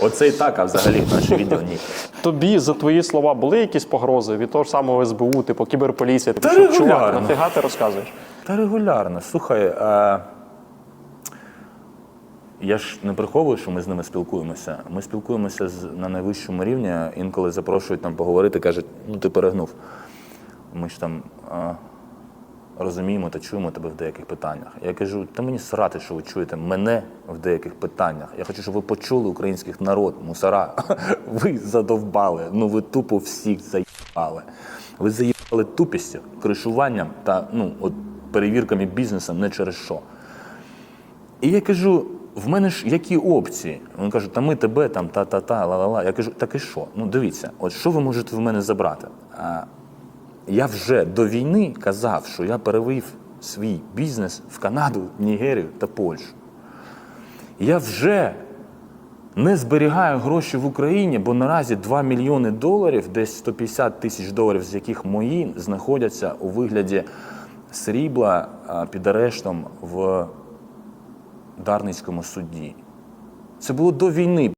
Оце і так, а взагалі наше відео ні. Тобі за твої слова були якісь погрози від того ж самого СБУ, типу кіберполіція? Типу, Та що, чувак, регулярно. нафіга ти розказуєш? Та регулярно. Слухай, е, я ж не приховую, що ми з ними спілкуємося. Ми спілкуємося з, на найвищому рівні, інколи запрошують там поговорити, кажуть, ну ти перегнув. Ми ж там е, розуміємо та чуємо тебе в деяких питаннях. Я кажу, та мені срати, що ви чуєте мене в деяких питаннях. Я хочу, щоб ви почули український народ, мусора. Ви задовбали. Ну ви тупо всіх заїбали. Ви заїбали тупістю, кришуванням та ну, от, перевірками бізнесу не через що. І я кажу: в мене ж які опції? Він каже, та ми тебе там та-та-та, ла-ла-ла. Я кажу, так і що? Ну дивіться, от що ви можете в мене забрати? Я вже до війни казав, що я перевів свій бізнес в Канаду, Нігерію та Польщу. Я вже не зберігаю гроші в Україні, бо наразі 2 мільйони доларів, десь 150 тисяч доларів, з яких мої знаходяться у вигляді срібла під арештом в Дарницькому суді. Це було до війни.